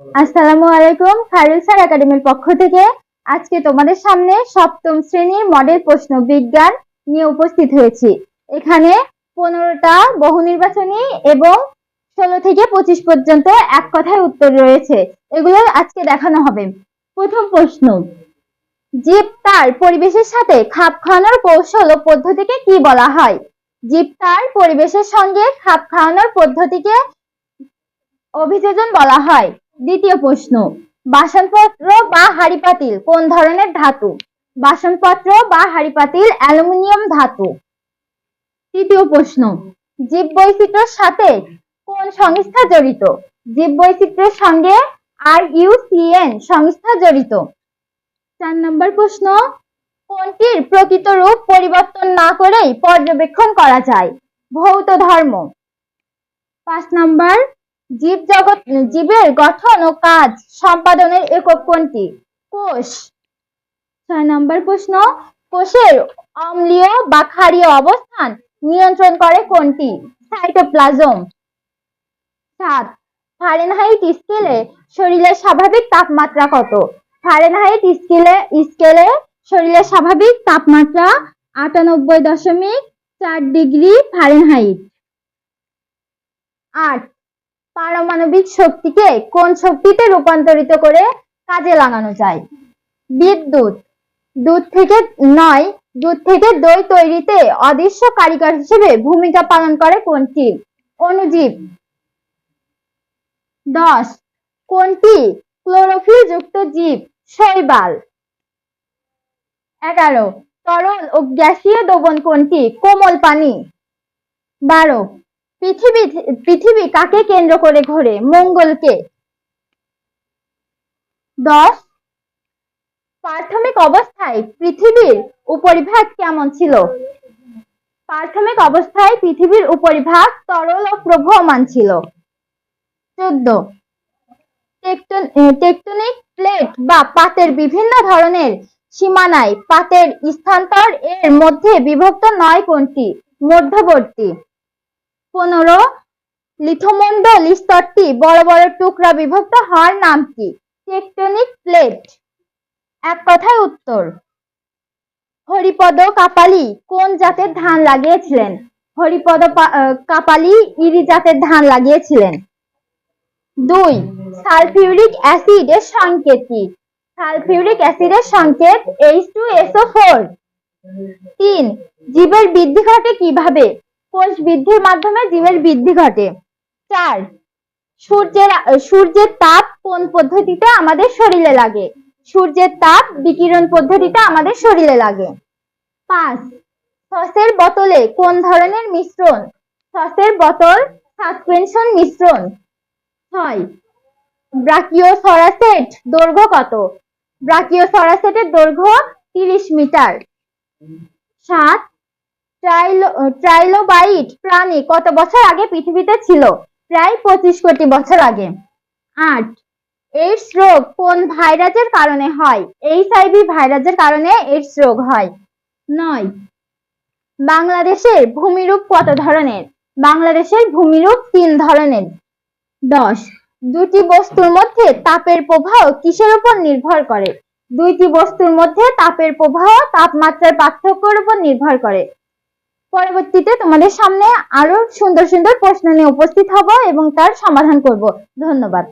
আসসালামু আলাইকুম খায়রুল স্যার একাডেমির পক্ষ থেকে। আজকে তোমাদের সামনে সপ্তম শ্রেণির মডেল প্রশ্ন বিজ্ঞান নিয়ে উপস্থিত হয়েছি। এখানে পনেরোটা বহু নির্বাচনী এবং ষোলো থেকে পঁচিশ পর্যন্ত এক কথায় উত্তর রয়েছে। এগুলো আজকে দেখানো হবে। প্রথম প্রশ্ন, জীব তার পরিবেশের সাথে খাপ খাওয়ানোর কৌশল ও পদ্ধতিকে কি বলা হয়? জীব তার পরিবেশের সঙ্গে খাপ খাওয়ানোর পদ্ধতিকে অভিযোজন বলা হয়। দ্বিতীয় প্রশ্ন, বাসনপত্র বা হাঁড়ি পাতিল কোন ধরনের ধাতু? বাসনপত্র বা হাঁড়ি পাতিল অ্যালুমিনিয়াম ধাতু। তৃতীয় প্রশ্ন জীব বৈচিত্র্যের সাথে কোন সংস্থা জড়িত? জীব বৈচিত্র্যের সঙ্গে আর ইউসিএন সংস্থা জড়িত। চার নম্বর প্রশ্ন, কোনটির প্রকৃত রূপ পরিবর্তন না করেই পর্যবেক্ষণ করা যায়? ভৌত ধর্ম। পাঁচ নাম্বার জীব জগৎ জীবের গঠন ও কাজ সম্পাদনের একক কোনটি? কোষ। ছয় নম্বর প্রশ্ন, কোষের অম্লীয় বা ক্ষারীয় অবস্থান নিয়ন্ত্রণ করে কোনটি? সাইটোপ্লাজম। সাত ফারেনহাইট স্কেলে শরীরের স্বাভাবিক তাপমাত্রা কত? ফারেনহাইট স্কেলে স্কেলে শরীরের স্বাভাবিক তাপমাত্রা আটানব্বই দশমিক চার ডিগ্রি ফারেনহাইট আট পারমাণবিক শক্তিকে কোন শক্তিতে রূপান্তরিত করে কাজে লাগানো যায়? বিদ্যুৎ। দুধ থেকে নয়, দুধ থেকে দই তৈরিতে অদৃশ্য কারিগর হিসেবে ভূমিকা পালন করে কোনটি? অণুজীব। দশ, কোনটি ক্লোরোফিল যুক্ত জীব? শৈবাল। এগারো, তরল ও গ্যাসীয় দ্রবণ কোনটি? কোমল পানি। বারো পৃথিবী পৃথিবী কাকে কেন্দ্র করে ঘোরে? মঙ্গলকে। দশ, প্রাথমিক অবস্থায় পৃথিবীর উপরিভাগ কেমন ছিল? প্রাথমিক অবস্থায় পৃথিবীর উপরিভাগ তরল ও প্রবহমান ছিল। চোদ্দ টেকটনিক প্লেট বা পাতের বিভিন্ন ধরনের সীমানায় পাতের স্থানান্তর এর মধ্যে বিভক্ত নয় কোনটি? মধ্যবর্তী। পনেরো। লিথোমন্ডল স্তরটি বড় বড় টুকরা বিভক্ত হওয়ার নাম কি? Tectonic plate. এক কথায় উত্তর। হরিপদ কাপালি কোন জাতের ধান লাগিয়েছিলেন? হরিপদ কাপালি ইরি জাতের ধান লাগিয়েছিলেন। দুই, সালফিউরিক অ্যাসিড এর সংকেত কি? সালফিউরিক অ্যাসিডের সংকেত এইচ টু এসও ফোর তিন, জীবের বৃদ্ধি ঘটে কীভাবে? কোষ বৃদ্ধির মাধ্যমে জীবের বৃদ্ধি ঘটে। চার, সূর্যের সূর্যের তাপ কোন পদ্ধতিতে আমাদের শরীরে লাগে? সূর্যের তাপ বিকিরণ পদ্ধতিতে আমাদের শরীরে লাগে। পাঁচ, সসের বোতলে কোন ধরনের মিশ্রণ? সসের বোতল সাসপেনশন মিশ্রণ। ছয় ব্রাকিও সরাসেট দৈর্ঘ্য কত? ব্রাকিও সরাসেটের দৈর্ঘ্য তিরিশ মিটার। সাত ট্রাইলোবাইট প্রাণী কত বছর আগে পৃথিবীতে ছিল? প্রায় পঁচিশ কোটি বছর আগে। আট। এইডস রোগ কোন ভাইরাসের কারণে হয়? এইচআইভি ভাইরাসের কারণে এইডস রোগ হয়। নয়। বাংলাদেশের ভূমিরূপ কত ধরনের? বাংলাদেশের ভূমিরূপ তিন ধরনের। দশ। দুটি বস্তুর মধ্যে তাপের প্রবাহ কিসের উপর নির্ভর করে? দুইটি বস্তুর মধ্যে তাপের প্রবাহ তাপমাত্রার পার্থক্যের উপর নির্ভর করে। পরবর্তীতে তোমাদের সামনে আরও সুন্দর সুন্দর প্রশ্ন নিয়ে উপস্থিত হব এবং তার সমাধান করব। ধন্যবাদ।